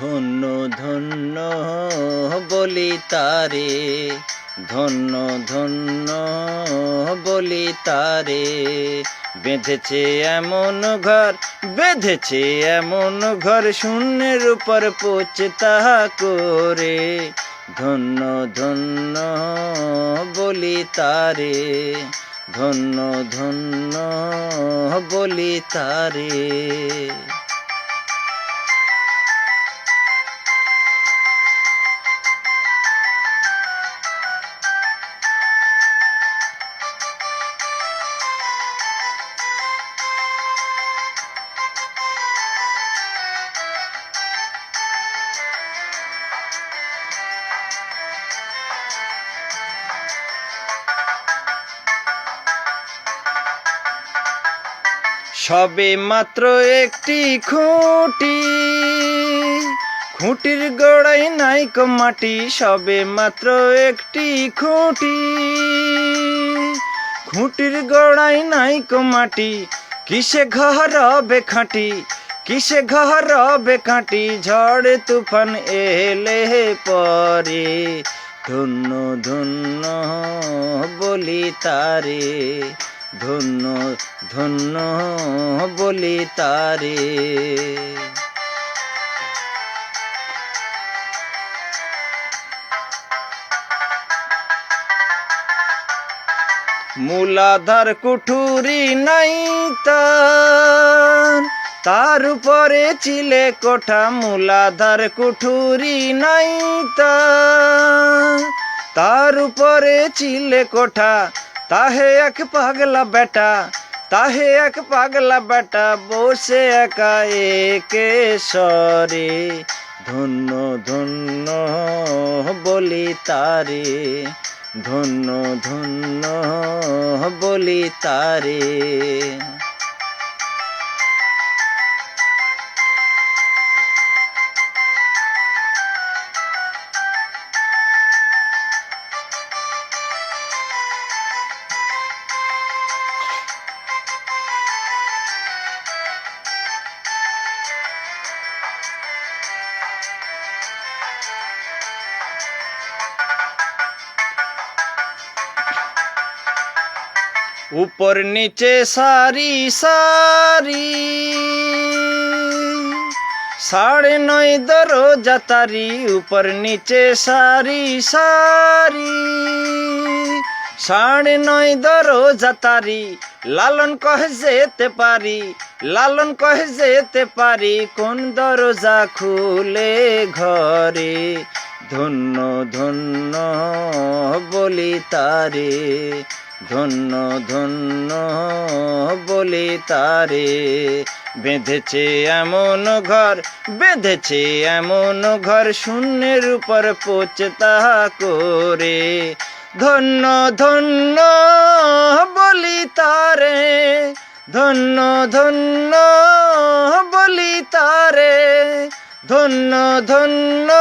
ধন্য ধন্য বলি তারে, ধন্য ধন্য বলি তারে। বেঁধেছে এমন ঘর, বেঁধেছে এমন ঘর, শূন্যের উপর পচে তাহা করে। ধন্য ধন্য বলি তারে, ধন্য ধন্য বলি তারে। সবে মাত্র একটি খুঁটি। খুঁটির গোড়ায় নাই মাটি, সবে মাত্র একটি খুঁটি। খুঁটির গোড়ায় নাই মাটি, কিসে ঘর হবে খাঁটি? কিসে ঘর হবে ঝড় তুফান এলে পরে ধন্য ধন্য বলি তারে। ধন্য ধন্য বলি তারে। মূলাধার কুঠুরি নাই তার উপরে চিলে কোঠা। মূলাধার কুঠুরি নাই তার উপরে চিলে কোঠা। তাহে এক পাগলা বেটা, তাহে এক পাগলা বেটা, বসে একা একে সরে। ধন্য ধন্য বলি তারে, ধন্য ধন্য বলি তারে। উপর নিচে সারি সারি। সাড়ে নয় দরো জাতারি উপর নিচে সারি সারি। সাড়ে নয় দরো জাতারি লালন কহে যেতে পারি, লালন কহে যেতে পারি, কোন দরজা খুলে ঘরে? ধন্য ধন্য বলি তারে ধন্য ধন্য বলি তারে। বেঁধেছে এমন ঘর, বেঁধেছে এমন ঘর, শূন্যের উপর পচে তাহা করে। ধন্য ধন্য বলি তারে, ধন্য ধন্য বলি তারে। ধন্য ধন্য